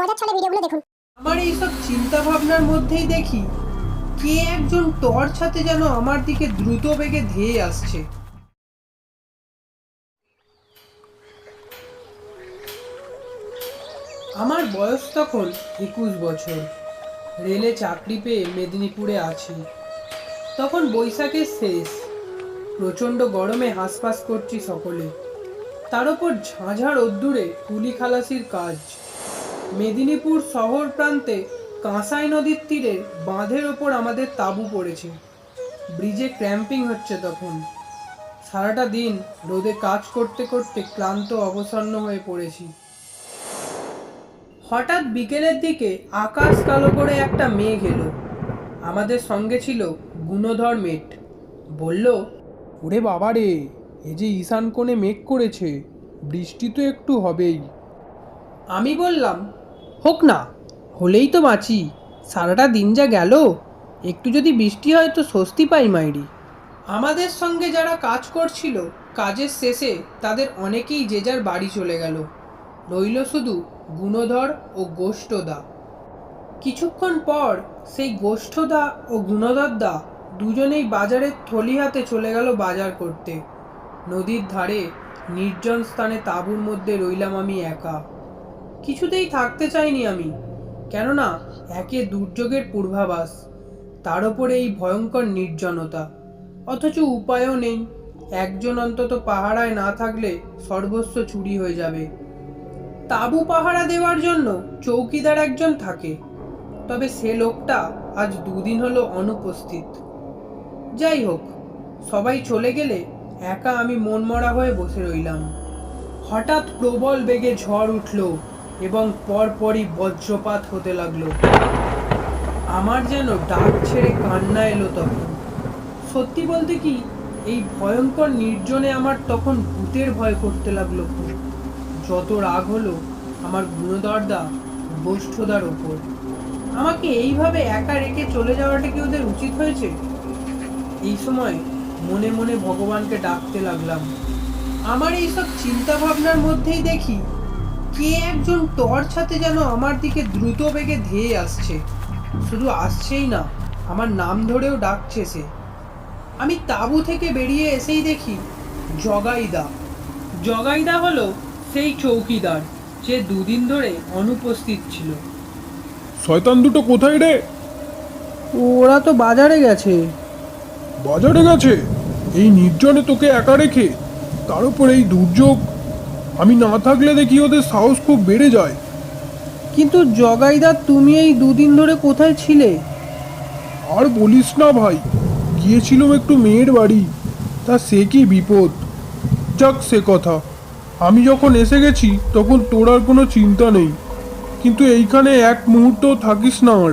মজার ছলে ভিডিওগুলো দেখুন। আমার এইসব চিন্তা ভাবনার মধ্যেই দেখি, কে একজন টর্চ হাতে যেন আমার দিকে দ্রুত বেগে ধেয়ে আসছে। আমার বয়স তখন একুশ বছর, রেলে চাকরি পেয়ে মেদিনীপুরে আছি। তখন বৈশাখের শেষ, প্রচণ্ড গরমে হাঁসফাঁস করছি সকলে। তার ওপর ঝাঁঝাড় রোদ্দুরে কুলি খালাসির কাজ। মেদিনীপুর শহর প্রান্তে কাঁসাই নদীর তীরে বাঁধের ওপর আমাদের তাঁবু পড়েছে। ব্রিজে ক্র্যাম্পিং হচ্ছে তখন। সারাটা দিন রোদে কাজ করতে করতে ক্লান্ত অবসন্ন হয়ে পড়েছি। হঠাৎ বিকেলের দিকে আকাশ কালো করে একটা মেঘ এলো। আমাদের সঙ্গে ছিল গুণধর মেট। বলল ওরে বাবা রে এ যে ঈশান কোণে মেঘ করেছে বৃষ্টি তো একটু হবেই। আমি বললাম হোক না, হলেই তো বাঁচি। সারাটা দিন যা গেল, একটু যদি বৃষ্টি হয় তো স্বস্তি পাই মাইরি। আমাদের সঙ্গে যারা কাজ করছিল, কাজের শেষে তাদের অনেকেই যে যার বাড়ি চলে গেল। রইল শুধু গুণধর ও গোষ্ঠদা। কিছুক্ষণ পর সেই গোষ্ঠদা ও গুণধরদা দুজনেই বাজারের থলি হাতে চলে গেল বাজার করতে। নদীর ধারে নির্জন স্থানে তাঁবুর মধ্যে রইলাম আমি একা। কিছুতেই থাকতে চাইনি আমি। কেননা একে দুর্যোগের পূর্বাভাস, তার ওপরে এই ভয়ঙ্কর নির্জনতা। অথচ উপায়ও নেই, একজন অন্তত পাহারায় না থাকলে সর্বস্ব চুরি হয়ে যাবে। তাঁবু পাহারা দেওয়ার জন্য চৌকিদার একজন থাকে, তবে সে লোকটা আজ দুদিন হলো অনুপস্থিত। যাই হোক, সবাই চলে গেলে একা আমি মনমরা হয়ে বসে রইলাম। হঠাৎ প্রবল বেগে ঝড় উঠল এবং পরপরই বজ্রপাত হতে লাগল। আমার যেন ডাক ছেড়ে কান্না এলো তখন। সত্যি বলতে কি, এই ভয়ঙ্কর নির্জনে আমার তখন ভূতের ভয় করতে লাগল। যত রাগ হলো আমার গুণদরদা গোষ্ঠদার ওপর। আমাকে এইভাবে একা রেখে চলে যাওয়াটা কি ওদের উচিত হয়েছে? এই সময় মনে মনে ভগবানকে ডাকতে লাগলাম। আমার এইসব চিন্তা ভাবনার মধ্যেই দেখি কে একজন টর্চ হাতে যেন আমার দিকে দ্রুত বেগে ধেয়ে আসছে? শুধু আসছেই না আমার নাম ধরেও ডাকছে সে। আমি তাঁবু থেকে বেরিয়ে এসেই দেখি জগাইদা। জগাইদা হলো সেই চৌকিদার যে দুদিন ধরে অনুপস্থিত ছিল। শয়তান দুটো কোথায় রে? ওরা তো বাজারে গেছে। বাজারে গেছে? এই নির্জনে তোকে একা রেখে? তার উপর এই দুর্যোগ আমি না থাকলে দেখি ওদের সাহস খুব বেড়ে যায়। কিন্তু জগাইদা তুমি এই দুদিন ধরে কোথায় ছিলে? আর বলিস না ভাই গিয়েছিলাম একটু মেয়ের বাড়ি। তা সে কি বিপদ? যাক সে কথা। আমি যখন এসে গেছি তখন তোর আর কোনো চিন্তা নেই। কিন্তু এইখানে এক মুহূর্ত থাকিস না আর।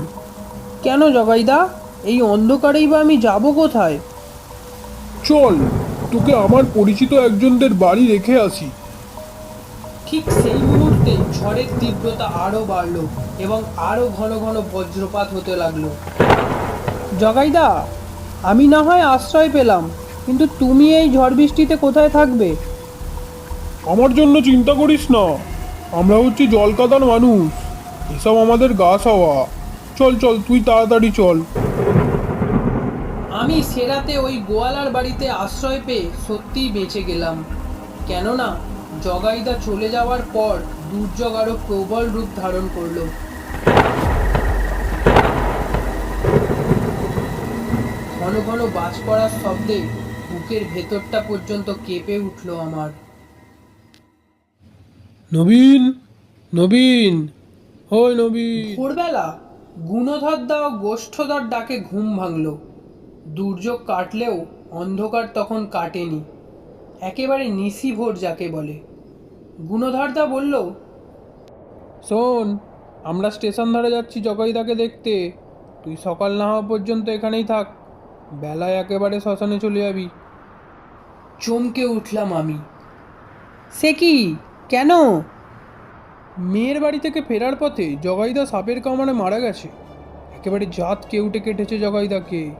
কেন জগাইদা? এই অন্ধকারেই বা আমি যাব কোথায়? চল তোকে আমার পরিচিত একজনদের বাড়ি রেখে আসি। ঠিক সেই মুহূর্তে ঝড়ের তীব্রতা আরও বাড়ল এবং আরও ঘন ঘন বজ্রপাত হতে লাগল। জগাইদা আমি না হয় আশ্রয় পেলাম কিন্তু তুমি এই ঝড় বৃষ্টিতে কোথায় থাকবে? আমার জন্য চিন্তা করিস না। আমরা হচ্ছি জল কাদার মানুষ। এসব আমাদের গা হওয়া চল চল তুই তাড়াতাড়ি চল। আমি সেরাতে ওই গোয়ালার বাড়িতে আশ্রয় পেয়ে সত্যিই বেঁচে গেলাম। কেননা জগাইদা চলে যাওয়ার পর দুর্যোগ আরও প্রবল রূপ ধারণ করল। ঘন ঘন বাজ পড়ার শব্দে বুকের ভেতরটা পর্যন্ত কেঁপে উঠল আমার। নবীন নবীন ওই নবীন। ভোরবেলা গুণধরদা ও গোষ্ঠদর ডাকে ঘুম ভাঙল। দুর্যোগ কাটলেও অন্ধকার তখন কাটেনি। একেবারে নিশি ভোর যাকে বলে। গুণধরদা বলল শোন আমরা স্টেশন ধরে যাচ্ছি জগাইদাকে দেখতে। তুই সকাল না হওয়া পর্যন্ত এখানেই থাক। বেলায় একেবারে শ্মশানে চলে যাবি। চমকে উঠলাম আমি। সে কি? কেন? মেয়ের বাড়ি থেকে ফেরার পথে জগাইদা সাপের কামড়ে মারা গেছে। একেবারে জাত কেউটে কেটেছে জগাইদাকে।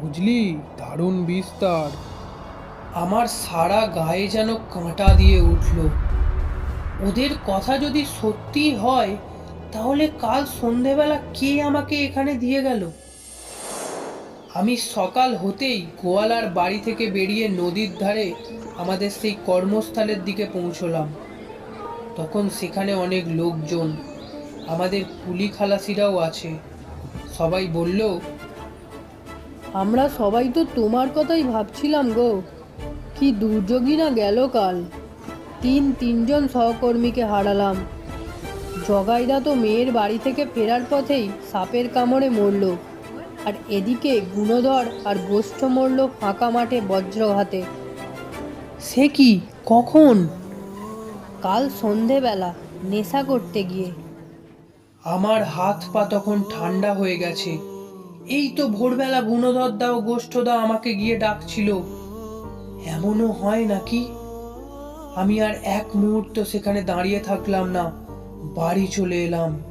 বুঝলি? দারুণ বিস্তার। আমার সারা গায়ে যেন কাঁটা দিয়ে উঠল। ওদের কথা যদি সত্যি হয়, তাহলে কাল সন্ধেবেলা কে আমাকে এখানে দিয়ে গেল? আমি সকাল হতেই গোয়ালার বাড়ি থেকে বেরিয়ে নদীর ধারে আমাদের সেই কর্মস্থলের দিকে পৌঁছলাম। তখন সেখানে অনেক লোকজন, আমাদের কুলি খালাসিরাও আছে। সবাই বলল, আমরা সবাই তো তোমার কথাই ভাবছিলাম গো। কি দুর্যোগই না গেল কাল? তিন তিনজন সহকর্মীকে হারালাম। জগাইদা তো মেয়ের বাড়ি থেকে ফেরার পথেই সাপের কামড়ে মরল, আর এদিকে গুণধর আর গোষ্ঠ মরল ফাঁকা মাঠে বজ্রঘাতে। সে কি? কখন? কাল সন্ধেবেলা নেশা করতে গিয়ে। আমার হাত পা তখন ঠান্ডা হয়ে গেছে। এই তো ভোরবেলা গুণধর দা ও গোষ্ঠদা আমাকে গিয়ে ডাকছিল। এমনও হয় নাকি? আমি আর এক মুহূর্ত সেখানে দাঁড়িয়ে থাকলাম না বাড়ি চলে এলাম।